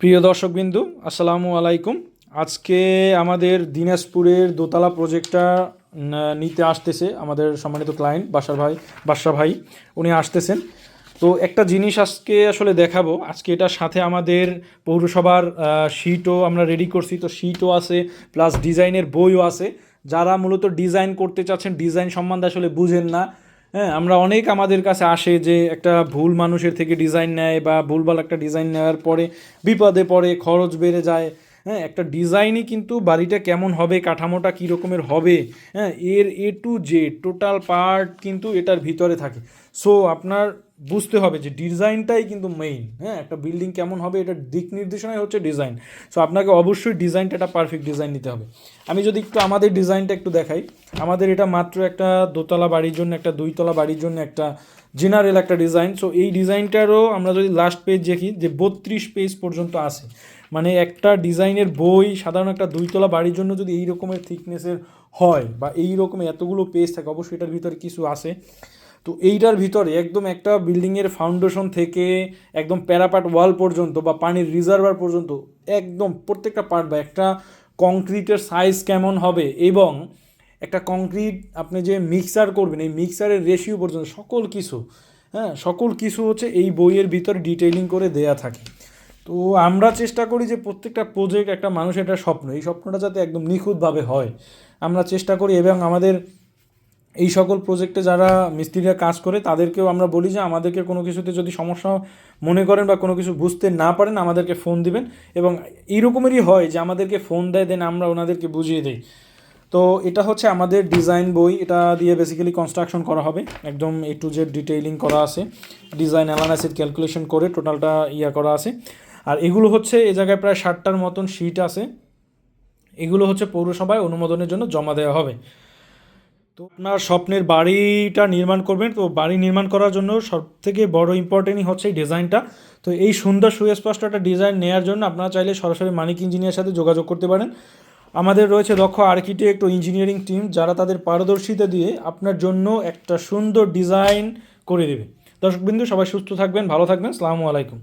প্রিয় দর্শকবিন্দু, আসসালামু আলাইকুম। আজকে আমাদের দিনাজপুরের দোতলা প্রজেক্টটা নিতে আসতেছে আমাদের সম্মানিত ক্লায়েন্ট বাসার ভাই বাসা ভাই, উনি আসতেছেন। তো একটা জিনিস আজকে আসলে দেখাবো। আজকে এটার সাথে আমাদের পৌরসভার শিটও আমরা রেডি করছি। তো শিটও আছে প্লাস ডিজাইনের বইও আছে। যারা মূলত ডিজাইন করতে চাচ্ছেন ডিজাইন সম্বন্ধে আসলে বুঝেন না। হ্যাঁ আমরা অনেক আমাদের কাছে আসে যে একটা ভুল মানুষের থেকে ডিজাইন নেয় বা ভুলভাল একটা ডিজাইন নেওয়ার পরে বিপদে পড়ে, খরচ বেড়ে যায়। হ্যাঁ একটা ডিজাইনই কিন্তু বাড়িটা কেমন হবে, কাঠামোটা কী রকমের হবে হ্যাঁ এর A to Z total part কিন্তু এটার ভিতরে থাকে। সো আপনার বুঝতে হবে যে ডিজাইনটাই কিন্তু মেইন হ্যাঁ? একটা বিল্ডিং কেমন হবে, এটার দিক নির্দেশনাই হচ্ছে ডিজাইন সো আপনাকে অবশ্যই ডিজাইনটা একটা পারফেক্ট ডিজাইন নিতে হবে। আমি যদি একটু আমাদের ডিজাইনটা একটু দেখাই, আমাদের এটা মাত্র একটা দোতলা বাড়ির জন্য, একটা দুইতলা বাড়ির জন্য একটা জেনারেল একটা ডিজাইন সো এই ডিজাইনটারও আমরা যদি লাস্ট পেজ দেখি, যে বত্রিশ পেজ পর্যন্ত আছে। মানে একটা ডিজাইনের বই, সাধারণ একটা দুইতলা বাড়ির জন্য যদি এই রকমের থিকনেসের হয়, বা এই রকমের এতগুলো পেজ থাকে, অবশ্যই এটার ভিতরে কিছু আছে। তো এইটার ভিতরে একদম একটা বিল্ডিংয়ের ফাউন্ডেশন থেকে একদম প্যারাপাট ওয়াল পর্যন্ত বা পানির রিজার্ভার পর্যন্ত একদম প্রত্যেকটা পার্ট বা একটা কংক্রিটের সাইজ কেমন হবে এবং একটা কংক্রিট আপনি যে মিক্সার করবেন, এই মিক্সারের রেশিও পর্যন্ত সকল কিছু হ্যাঁ সকল কিছু হচ্ছে এই বইয়ের ভিতরে ডিটেইলিং করে দেয়া থাকে। তো আমরা চেষ্টা করি যে প্রত্যেকটা প্রজেক্ট একটা মানুষের একটা স্বপ্ন, এই স্বপ্নটা যাতে একদম নিখুঁতভাবে হয়। আমরা চেষ্টা করি এবং আমাদের এই সকল প্রজেক্টে যারা মিস্ত্রিরা কাজ করে, তাদেরকেও আমরা বলি যে আমাদেরকে কোনো কিছুতে যদি সমস্যা মনে করেন বা কোনো কিছু বুঝতে না পারেন, আমাদেরকে ফোন দিবেন এবং এইরকমেরই হয় যে আমাদেরকে ফোন দেয় দেন আমরা ওনাদেরকে বুঝিয়ে দিই। তো এটা হচ্ছে আমাদের ডিজাইন বই, এটা দিয়ে বেসিক্যালি কনস্ট্রাকশন করা হবে। একদম এ টু জেড ডিটেইলিং করা আছে। ডিজাইন অ্যানালাইসিস ক্যালকুলেশন করে টোটালটা ইয়া করা আছে। আর এগুলো হচ্ছে এ জায়গায় প্রায় ষাটটার মতন শিট আছে। এগুলো হচ্ছে পৌরসভায় অনুমোদনের জন্য জমা দেওয়া হবে। তো আপনার স্বপ্নের বাড়িটা নির্মাণ করবেন, তো বাড়ি নির্মাণ করার জন্য সব থেকে বড় ইম্পর্টেন্টই হচ্ছে এই ডিজাইনটা। তো এই সুন্দর সুস্পষ্ট একটা ডিজাইন নেওয়ার জন্য আপনারা চাইলে সরাসরি মানিক ইঞ্জিনিয়ার সাথে যোগাযোগ করতে পারেন। আমাদের রয়েছে দক্ষ আর্কিটেক্ট ও ইঞ্জিনিয়ারিং টিম যারা তাদের পারদর্শিতা দিয়ে আপনার জন্য একটা সুন্দর ডিজাইন করে দেবে। দর্শকবিন্দু, সবাই সুস্থ থাকবেন, ভালো থাকবেন সালামু আলাইকুম।